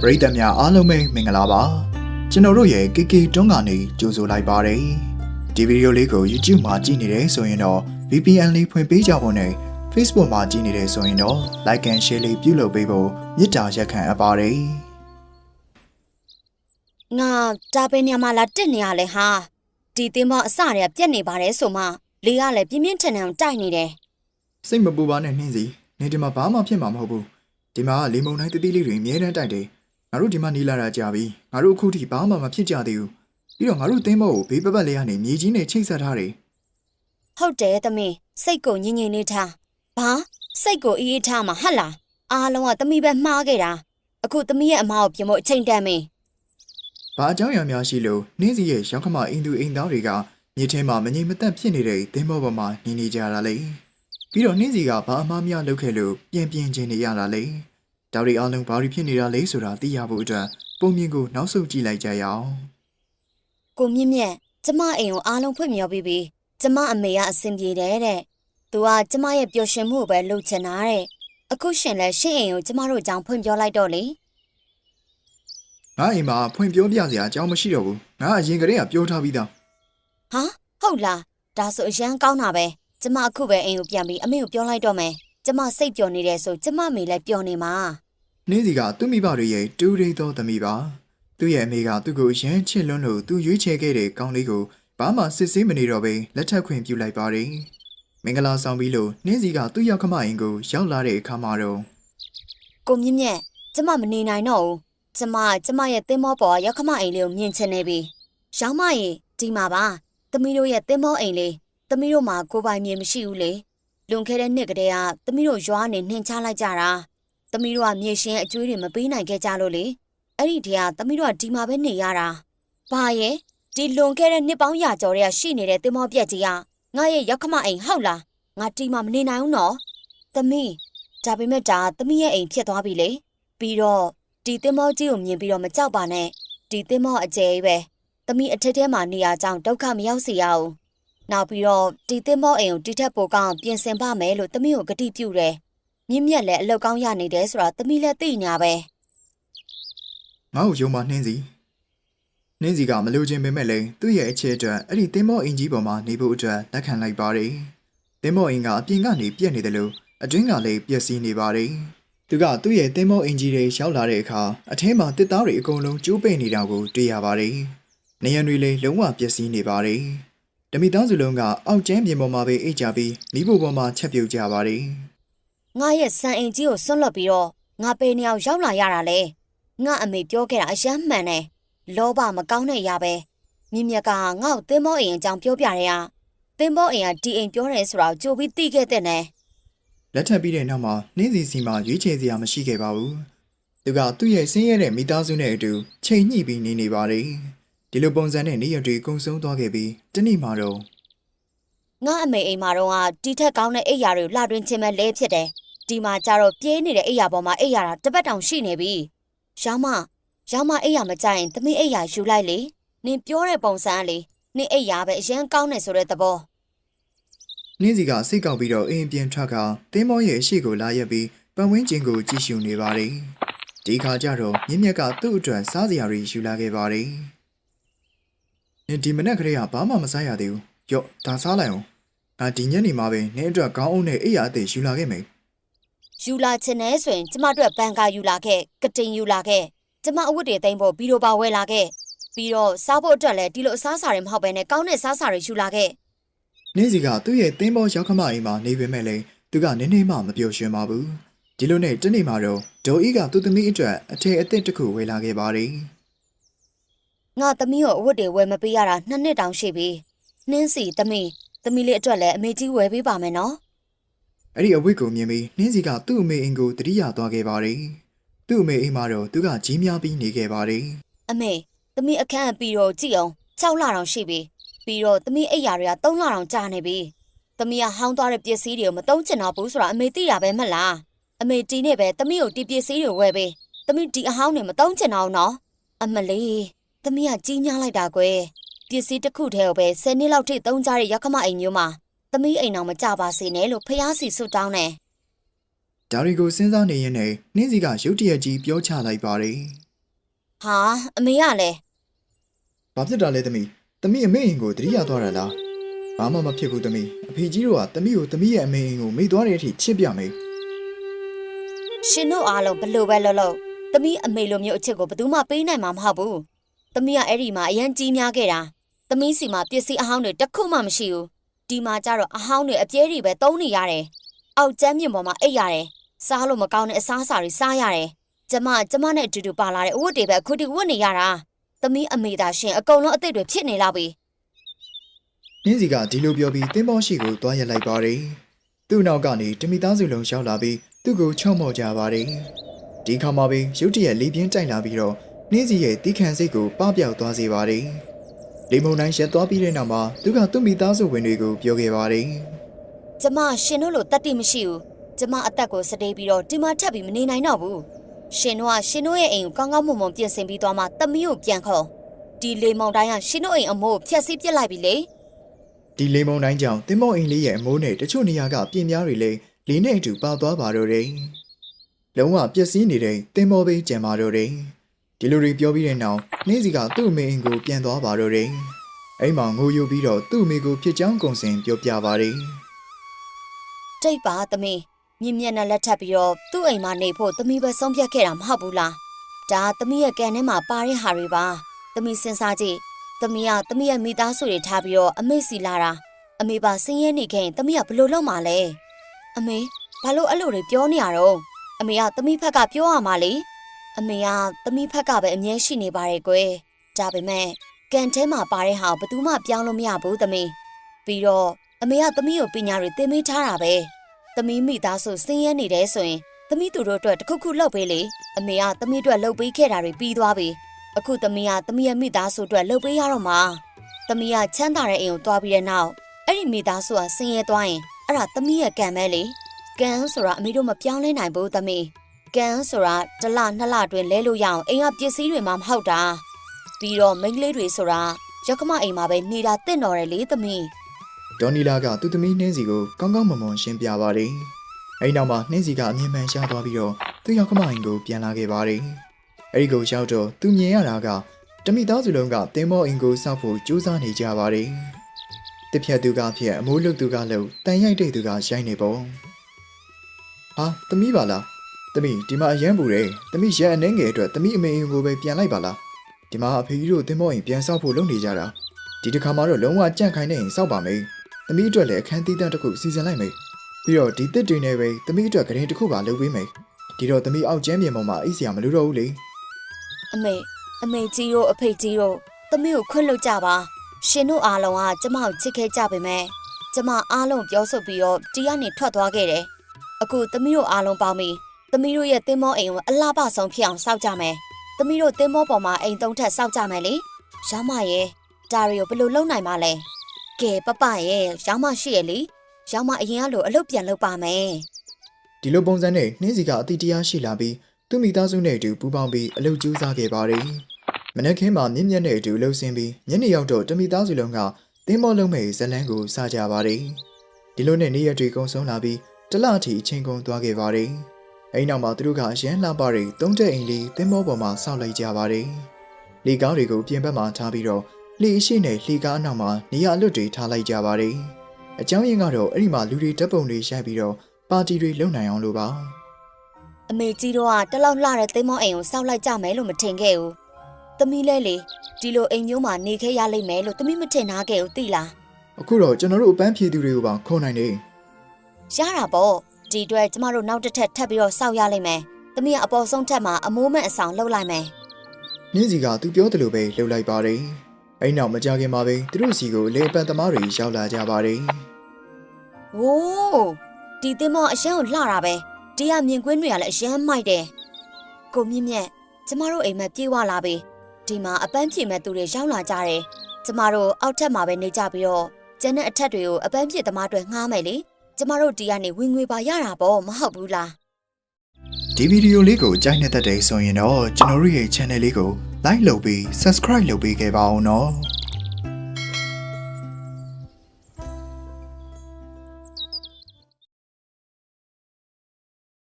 ပရိသတ်များအားလုံးပဲမင်္ဂလာပါကျွန်တော်တို့ရဲ့ KK တွန်းကနေကြိုဆိုလိုက်ပါတယ်ဒီဗီဒီယိုလေးကို YouTube မှာကြည့်နေတယ်ဆိုရင်တော့ VPN လေးဖွင့်ပေးကြဖို့နဲ့ Facebook မှာကြည့်နေတယ်ဆိုရင်တော့ Like and Share လေးပြုလုပ်ပေးဖို့မေတ္တာရက်ခံအပ်ပါတယ်ငါဒါပဲညမှာလာတက်နေရလဲဟာဒီသင်းမအစတွေကပြက်နေပါတယ်ဆိုမှလေကလည်းပြင်းပြင်းထန်ထန်တိုက်နေတယ်စိတ်မပူပါနဲ့နှင်းစီနေဒီမှာဘာမှဖြစ်မှာမဟုတ်ဘူးဒီမှာလေမုန်တိုင်းတတိလေးတွေအမြဲတမ်းတိုက်တယ် ငါတို့ဒီမှာနေလာတာကြာပြီငါတို့အခုထိဘာမှမဖြစ်ကြသေးဘူးပြီးတော့ငါတို့သင်းမောကိုဘေးပပတ်လေးကနေမြေကြီးနဲ့ချိတ်ဆက်ထားတယ်ဟုတ်တယ်သမီးစိတ်ကိုငြင်ငြင်လေးထားဘာစိတ်ကိုအေးအေးထားမှာဟတ်လားအားလုံးကသမီးပဲမှားခဲ့တာအခုသမီးရဲ့အမကိုပြင်ဖို့အချိန်တန်မင်း။ဘာအကြောင်းအရာများရှိလို့နှင်းစီရဲ့ရောက်ခမအင်သူအင်သားတွေကမြေထဲမှာမငြိမ်မသက်ဖြစ်နေတဲ့သင်းဘောပေါ်မှာနေနေကြတာလေ။ပြီးတော့နှင်းစီကဘာအမှားများလုပ်ခဲ့လို့ပြန်ပြင်ချင်းနေရတာလေ။ ဒါတွေအလုံးဘာတွေဖြစ်နေတာလဲဆိုတာသိရဖို့အတွက်ပုံမြင်ကိုနောက်ဆုတ်ကြည့်လိုက်ကြရအောင်ကိုမြင့်မြတ်ကျမအိမ်ကိုအားလုံးဖွင့်မျောပြီးပြီကျမအမေကအဆင်ပြေတယ်တဲ့သူကကျမရဲ့ပျော်ရွှင်မှုကိုပဲလှုပ်ချင်တာတဲ့အခုရှင်လဲရှင့်အိမ်ကိုကျမတို့အကြောင်းဖွင့်ပြောလိုက်တော့လေ။ငါအိမ်မှာဖွင့်ပြောပြစရာအကြောင်းမရှိတော့ဘူး။ငါအရင်ကတည်းကပြောထားပြီးသားဟာဟုတ်လားဒါဆိုအရန်ကောင်းတာပဲကျမအခုပဲအိမ်ကိုပြန်ပြီးအမေကိုပြောလိုက်တော့မယ်ကျမစိတ်ပျော်နေတယ်ဆိုကျမမေလည်းပျော်နေမှာ။ နှင်းစီကသူ့မိဘတွေရဲ့တူးရိသောသမီးပါ။သူ့ရဲ့အမေကသူ့ကိုအရန်ချစ်လွန်းလို့သူရွေးချယ်ခဲ့တဲ့ကောင်းလေးကိုဘာမှစစ်ဆေးမနေတော့ဘဲလက်ထပ်ခွင့်ပြုလိုက်ပါတယ်။မင်္ဂလာဆောင်ပြီးလို့နှင်းစီကသူ့ရောက်ခမအိမ်ကိုရောက်လာတဲ့အခါမှာတော့ကိုမြင့်မြတ်ကျမမနေနိုင်တော့ဘူးကျမကျမရဲ့သင်းမောပေါ်ကရောက်ခမအိမ်လေးကိုမြင်ချင်နေပြီရောင်းမရေဒီမှာပါသမီးတို့ရဲ့သင်းမောအိမ်လေးသမီးတို့မှာကိုယ်ပိုင်မြေမရှိဘူးလေလွန်ခဲ့တဲ့နှစ်ကတည်းကသမီးတို့ရွာနေနှင်ချလိုက်ကြတာ သမီးတို့ကမြေရှင်အကျွေးတွေမပေးနိုင်ခဲ့ကြလို့လေအဲ့ဒီတည်းကသမီးတို့ကဒီမှာပဲနေရတာဘာရဲ့ဒီလွန်ခဲ့တဲ့နှစ်ပေါင်းရာကျော်တည်းကရှိနေတဲ့သင်းမောပြက်ကြီးကငါရဲ့ရောက်ခမအိမ်ဟုတ်လားငါဒီမှာမနေနိုင်ဘူးနော်သမီးဒါပေမဲ့ဒါသမီးရဲ့အိမ်ဖြစ်သွားပြီလေပြီးတော့ဒီသင်းမောကြီးကိုမြင်ပြီးတော့မကြောက်ပါနဲ့ဒီသင်းမောအကျယ်ကြီးပဲသမီးအထက်ထဲမှာနေရကြောင်းဒုက္ခမရောက်စေရအောင်နောက်ပြီးတော့ဒီသင်းမောအိမ်ကိုတိထက်ပိုကောင်းပြင်ဆင်ပါမယ်လို့သမီးကိုဂတိပြုတယ် မြင့်မြတ်လည်းအလောက်ကောင်းရနေတယ်ဆိုတာသမီးလည်းသိညာပဲငါ့ကိုယုံမနှင်းစီနှင်းစီကမလိုချင်ပေမဲ့လည်းသူ့ရဲ့အခြေအတွက်အဲ့ဒီတင်းမောအင်ကြီးပေါ်မှာနေဖို့အတွက်လက်ခံလိုက်ပါတယ်တင်းမောအင်ကအပြင်ကနေပြက်နေတယ်လို့အတွင်းကလည်းပျက်စီးနေပါတယ်သူကသူ့ရဲ့တင်းမောအင်ကြီးတွေရောက်လာတဲ့အခါအထဲမှာတစ်သားတွေအကုန်လုံးကျိုးပိတ်နေတာကိုတွေ့ရပါတယ်နေရံတွေလည်းလုံးဝပျက်စီးနေပါတယ်တမိသားစုလုံးကအောက်ကျန်းပြင်ပေါ်မှာပဲအိတ်ကြပြီးမိဖို့ပေါ်မှာချက်ပြုတ်ကြပါတယ် ငါရဲ့စံအိမ်ကြီးကိုဆွန့်လွတ်ပြီးတော့ငါပေနေအောင်ရောက်လာရတာလေငါအမေပြောခဲ့တာအယမ်းမှန်တယ်လောဘမကောင်းတဲ့အရာပဲမြင့်မြတ်ကငါ့ကိုသင်းမောအိမ်အကြောင်းပြောပြတယ်ဟာသင်းမောအိမ်ကဒီအိမ်ပြောတယ်ဆိုတာကိုကြိုပြီးသိခဲ့တဲ့နဲ့လက်ထပ်ပြီးတဲ့နောက်မှာနှင်းစီစီမှာရွေးချယ်စရာမရှိခဲ့ပါဘူး။သူကသူ့ရဲ့ဆင်းရဲတဲ့မိသားစုနဲ့အတူချိန်ညှိပြီးနေနေပါတယ်။ဒီလိုပုံစံနဲ့နေရတွေကုံဆုံးသွားခဲ့ပြီးတနေ့မှတော့ငါအမေအိမ်မှာတော့ကတီထက်ကောင်းတဲ့အိပ်ယာတွေကိုလှတွင်ခြင်းပဲလဲဖြစ်တယ် ဒီမှာကျတော့ပြေးနေတဲ့အိပ်ယာပေါ်မှာအိပ်ယာတာတစ်ပတ်တောင်ရှိနေပြီရောင်းမရောင်းမအိပ်ယာမကြိုက်ရင်သမီးအိပ်ယာယူလိုက်လေနင်ပြောတဲ့ပုံစံကလေနင်အိပ်ယာပဲအရင်ကောင်းနေဆိုတဲ့သဘောနှင်းစီကစိတ်ကောက်ပြီးတော့အိမ်ပြန်ထွက်ခါတင်းမောရဲ့အရှိကိုလာရက်ပြီးပတ်ဝန်းကျင်ကိုကြည့်ရှုနေပါတယ်။ဒီခါကျတော့မြင့်မြတ်ကသူ့အတွက်စားစရာတွေယူလာခဲ့ပါတယ်။နင်ဒီမနက်ကလေးကဘာမှမစားရသေးဘူး။ကြော့ဒါစားလိုက်အောင်။ငါဒီညနေမှာပဲနင်းအတွက်ကောင်းအောင်နဲ့အိယာအသေးယူလာခဲ့မယ်။ ယူလာချင်တယ်ဆိုရင်ကျမတို့ကဘန်ကာယူလာခဲ့ကတင်ယူလာခဲ့ကျမအဝတ်တွေသိမ်းဖို့ဘီလိုပါဝယ်လာခဲ့ပြီးတော့စားဖို့အတွက်လည်းဒီလိုအစားအစာတွေမဟုတ်ဘဲနဲ့ကောင်းတဲ့စားစာတွေယူလာခဲ့နေစီကသူ့ရဲ့သင်းဘောရောက်ခမအိမ်မှာနေပေမဲ့လည်းသူကနည်းနည်းမှမပျော်ရွှင်ပါဘူးဒီလိုနဲ့တနေ့မှာတော့ဒေါ်အီကသူ့သမီးအတွက်အထည်အသစ်တစ်ခုဝယ်လာခဲ့ပါတယ်ငါသမီးကိုအဝတ်တွေဝယ်မပေးရတာနှစ်နှစ်တောင်ရှိပြီနှင်းစီသမီးသမီးလေးအတွက်လည်းအမေကြီးဝယ်ပေးပါမယ်နော် အဲ့ဒီအဝတ်ကိုမြင်ပြီးနှင်းစီကသူ့အမေအိမ်ကိုတတိယသွားခဲ့ပါတယ်သူ့အမေအိမ်မှာတော့သူကကြီးများပြီးနေခဲ့ပါတယ်အမေသမီးအခန်းအပြီးတော့ကြည့်အောင်6လတောင်ရှိပြီပြီးတော့သမီးအိပ်ယာတွေက3လတောင်ကြာနေပြီသမီးကဟောင်းသွားတဲ့ပစ္စည်းတွေကိုမသုံးချင်တော့ဘူးဆိုတာအမေသိတာပဲမလားအမေတီးနေပဲသမီးကိုဒီပစ္စည်းတွေဝယ်ပေးသမီးဒီအဟောင်းတွေမသုံးချင်တော့ဘူးနော်အမလေးသမီးကကြီးညားလိုက်တာကွယ်ပစ္စည်းတစ်ခုတည်းကိုပဲ10နှစ်လောက်ထိသုံးကြတဲ့ရောက်ခမအိမ်မျိုးမှာ သမီးအိမ်တော်မကြပါစေနဲ့လို့ဖះစီဆွတ်တောင်းတယ်ဒါရီကိုစဉ်းစားနေရင်နဲ့နှင်းစီကရုတ်တရက်ကြီးပြောချလိုက်ပါတယ်ဟာအမေကလည်း။ဘာဖြစ်တာလဲသမီး။သမီးအမေအိမ်ကိုတတိယသွားတာလား။ဘာမှမဖြစ်ဘူးသမီး။အဖေကြီးတို့ကသမီးကိုသမီးရဲ့အမေအိမ်ကိုမိသွားတဲ့အထိချစ်ပြမယ်ရှင်တို့အားလုံးဘလို့ပဲလို့လို့သမီးအမေလိုမျိုးအချစ်ကိုဘယ်သူမှပေးနိုင်မှာမဟုတ်ဘူးသမီးကအဲ့ဒီမှာအရန်ကြီးများခဲ့တာသမီးစီမှာပစ္စည်းအဟောင်းတွေတစ်ခုမှမရှိဘူး ဒီမှာကျတော့အဟောင်းတွေအပြဲတွေပဲသုံးနေရတယ်အောက်ကျမ်းမြင့်ပေါ်မှာအိတ်ရတယ်စားလို့မကောင်းတဲ့အစားအစာတွေစားရတယ်ကျမကျမနဲ့အတူတူပါလာတဲ့အဝတ်တွေပဲအခုထိဝတ်နေရတာသမီးအမေသာရှင်အကုန်လုံးအသက်တွေဖြစ်နေလောက်ပြီ။နင်းစီကဒီလိုပြောပြီးတင်းမောရှိကိုသွားရက်လိုက်ပါတယ်။သူ့နောက်ကနေတမိသားစုလုံးရောက်လာပြီးသူ့ကိုချော့မော့ကြပါတယ်။ဒီခါမှာပဲရုတ်တရက်လေပြင်းတိုက်လာပြီးတော့နင်းစီရဲ့တီးခံစိတ်ကိုပပျောက်သွားစေပါတယ်။ လေမုန်တိုင်းရက်သွားပြီးတဲ့နောက်မှာသူကသူ့မိသားစုဝင်တွေကိုပြောခဲ့ပါတယ်။ကျမရှင်တို့လိုတတ်တိမရှိဘူးကျမအသက်ကိုစတေးပြီးတော့ဒီမှာထပ်ပြီးမနေနိုင်တော့ဘူးရှင်တို့ကရှင်တို့ရဲ့အိမ်ကိုကောင်းကောင်းမွန်မွန်ပြင်ဆင်ပြီးသွားမှသမီးကိုပြန်ခေါ်ဒီလေမောင်တိုင်းကရှင်တို့အိမ်အမိုးကိုဖျက်ဆီးပစ်လိုက်ပြီလေဒီလေမုန်တိုင်းကြောင့်တင်မောအိမ်လေးရဲ့အမိုးနဲ့တချို့နေရာကပြင်ပြားတွေလည်းလေးနဲ့အတူပါသွားပါတော့တယ်။လုံးဝပျက်စီးနေတဲ့တင်မောဘေးကြံပါတော့တယ်။ ဒီလိုတွေပြောပြီးတဲ့နောက်နှင်းစီကသူ့အမေအိမ်ကိုပြန်သွားပါတော့တယ်။အိမ်မှာငိုယိုပြီးတော့သူ့အမေကိုဖြစ်ချောင်းကုံစင်ပြောပြပါတယ်တိတ်ပါသမီးမြင့်မြတ်နဲ့လက်ထပ်ပြီးတော့သူ့အိမ်မှာနေဖို့သမီးပဲဆုံးဖြတ်ခဲ့တာမဟုတ်ဘူးလားဒါသမီးရဲ့ကံထဲမှာပါတဲ့ဟာတွေပါသမီးစဉ်းစားကြည့်သမီးကသမီးရဲ့မိသားစုတွေထားပြီးတော့အမေစီလာတာအမေပါဆင်းရဲနေခဲ့ရင်သမီးကဘယ်လိုလုပ်မှာလဲအမေဘာလို့အဲ့လိုတွေပြောနေရတော့အမေကသမီးဖက်ကပြောရမှာလေ အမေကသမီးဖက်ကပဲအမြဲရှိနေပါတယ်ကွယ်ဒါပေမဲ့ကံထဲမှာပါတဲ့ဟာကိုဘယ်သူမှပြောင်းလို့မရဘူးသမီးပြီးတော့အမေကသမီးကိုပညာတွေသင်ပေးထားတာပဲသမီးမိသားစုဆင်းရဲနေတယ်ဆိုရင်သမီးသူတို့အတွက်တစ်ခုခုလုပ်ပေးလေအမေကသမီးအတွက်လုပ်ပေးခဲ့တာတွေပြီးသွားပြီအခုသမီးကသမီးရဲ့မိသားစုအတွက်လုပ်ပေးရတော့မှာသမီးကချမ်းသာတဲ့အိမ်ကိုသွားပြီးတဲ့နောက်အဲ့ဒီမိသားစုကဆင်းရဲသွားရင်အဲ့ဒါသမီးရဲ့ကံပဲလေကံဆိုတာအမေတို့မပြောင်းလဲနိုင်ဘူးသမီး ကံဆိုတာတစ်လနှစ်လတွင်လဲလို့ရအောင်အိမ်ကပစ္စည်းတွေမှမဟုတ်တာပြီးတော့မိန်းကလေးတွေဆိုတာရောက်ခမအိမ်မှာပဲနေတာတင့်တော်တယ်လေသမီး။ဒေါ်နီလာကသူ့သမီးနှင်းစီကိုကောင်းကောင်းမွန်မွန်ရှင်းပြပါတယ်။အဲဒီနောက်မှာနှင်းစီကအမြင်မှန်ရှားသွားပြီးတော့သူ့ရောက်ခမအိမ်ကိုပြန်လာခဲ့ပါတယ်။အဲဒီကိုရောက်တော့သူမြင်ရတာကတမိသားစုလုံးကတင်မောအိမ်ကိုစောက်ဖို့ကြိုးစားနေကြပါတယ်။တစ်ဖြတ်သူကဖြတ်အမိုးလုတ်သူကလုတ်တန်ရိုက်တဲ့သူကရိုက်နေပုံ။ဟာသမီးပါလား။ သမီးဒီမှာအရန်ပူတယ်။သမီးရက်အနေငယ်အတွက်သမီးအမေအိမ်ကိုပဲပြန်လိုက်ပါလား။ဒီမှာအဖေကြီးတို့တင်မောအိမ်ပြန်ဆောက်ဖို့လုပ်နေကြတာ။ဒီတစ်ခါမှတော့လုံးဝကြန့်ခိုင်းနေရင်စောက်ပါမယ်။သမီးအတွက်လည်းအခန်းသီးသန့်တစ်ခုစီစဉ်လိုက်မယ်။ပြီးတော့ဒီတစ်တွေနဲ့ပဲသမီးအတွက်ကရင်တစ်ခုပါလုပ်ပေးမယ်။ဒီတော့သမီးအောက်ကျမ်းပြင်ပေါ်မှာအိတ်စရာမလိုတော့ဘူးလေအမေအမေကြီးတို့အဖေကြီးတို့သမီးကိုခွင့်လွှတ်ကြပါရှင်တို့အားလုံးကကျမကိုချစ်ခဲ့ကြပေမဲ့ကျမအားလုံးပြောဆိုပြီးတော့တီးကနေထွက်သွားခဲ့တယ်အခုသမီးတို့အားလုံးပေါင်းပြီး သမီးတို့ရဲ့တင်းမောအိမ်ကိုအလားပါဆုံးဖြစ်အောင်စောက်ကြမယ်သမီးတို့တင်းမောပေါ်မှာအိမ်သုံးထပ်စောက်ကြမယ်လေရောင်းမရဲ့ဒါတွေကိုဘယ်လိုလုပ်နိုင်မှာလဲကဲပပရဲ့ရောင်းမရှိရဲ့လေရောင်းမအရင်ကလိုအလုပ်ပြန်လုပ်ပါမယ်။ဒီလိုပုံစံနဲ့နှင်းစီကအတိတရားရှိလာပြီးသူ့မိသားစုနဲ့အတူပူးပေါင်းပြီးအလုပ်ကျိုးစားခဲ့ပါတယ်။မနက်ခင်းမှာမြင့်မြတ်နဲ့အတူလှုပ်ဆင်းပြီးညနေရောက်တော့တမိသားစုလုံးကတင်းမောလုံးမဲ့ဇလန်းကိုစားကြပါတယ်။ဒီလိုနဲ့နေ့ရက်တွေကုန်ဆုံးလာပြီးတစ်လအထိအချိန်ကုန်သွားခဲ့ပါတယ်။ အဲဒီနောက်မှာသူတို့ကအရန်လှပတဲ့သုံးတဲ့အိမ်လေးတင်းမောပေါ်မှာဆောက်လိုက်ကြပါတယ်။လေကားတွေကိုပြင်ဘက်မှာထားပြီးတော့လေအရှိနဲ့လေကားအနောက်မှာနေရာအလွတ်တွေထားလိုက်ကြပါတယ်။အကြောင်းရင်းကတော့အဲ့ဒီမှာလူတွေဓာတ်ပုံတွေရိုက်ပြီးတော့ပါတီတွေလုပ်နိုင်အောင်လို့ပါအမေကြီးတို့ကတလောက်လှတဲ့သိမ်းမောအိမ်ကိုစောက်လိုက်ကြမယ်လို့မထင်ခဲ့ဘူး။သမီးလဲလေဒီလိုအိမ်မျိုးမှာနေခဲ့ရလိမ့်မယ်လို့သမီးမထင်ထားခဲ့ဘူးသိလားအခုတော့ကျွန်တော်တို့အပန်းဖြေသူတွေကိုပါခေါ်နိုင်တယ်။ရတာပေါ့ ဒီအတွက်ကျမတို့နောက်တစ်ထပ်ထပ်ပြီးတော့စောက်ရလိမ့်မယ်။သမီးကအပေါ်ဆုံးထပ်မှာအမိုးမဲ့အဆောင်လှုပ်လိုက်မယ်နင်းစီကသူပြောတယ်လို့ပဲလှုပ်လိုက်ပါတယ်အဲ့နောက်မကြခင်မှာပဲသူတို့စီကိုလေပတ်သမားတွေရောက်လာကြပါတယ်။ဝိုးဒီသိမ်းမောအရန်ကိုလှတာပဲ။ဒီကမြင်ကွင်းတွေကလည်းအရန်မိုက်တယ်။ကိုမြင့်မြတ်ကျမတို့အိမ်မက်ပြေးဝလာပြီ။ဒီမှာအပန်းဖြေမဲ့သူတွေရောက်လာကြတယ်။ကျမတို့အောက်ထပ်မှာပဲနေကြပြီးတော့ကျန်တဲ့အထက်တွေကိုအပန်းဖြေသမားတွေငှားမယ်လေ။ ကျမတို့ဒီကနေဝင်ငွေပါရတာပေါ့မဟုတ်ဘူးလားဒီဗီဒီယိုလေးကိုကြိုက်နေတဲ့တဲ့ဆိုရင်တော့ကျွန်တော်တို့ရဲ့ channel လေးကို like လုပ်ပြီး subscribe လုပ်ပေးခဲ့ပါအောင်နော်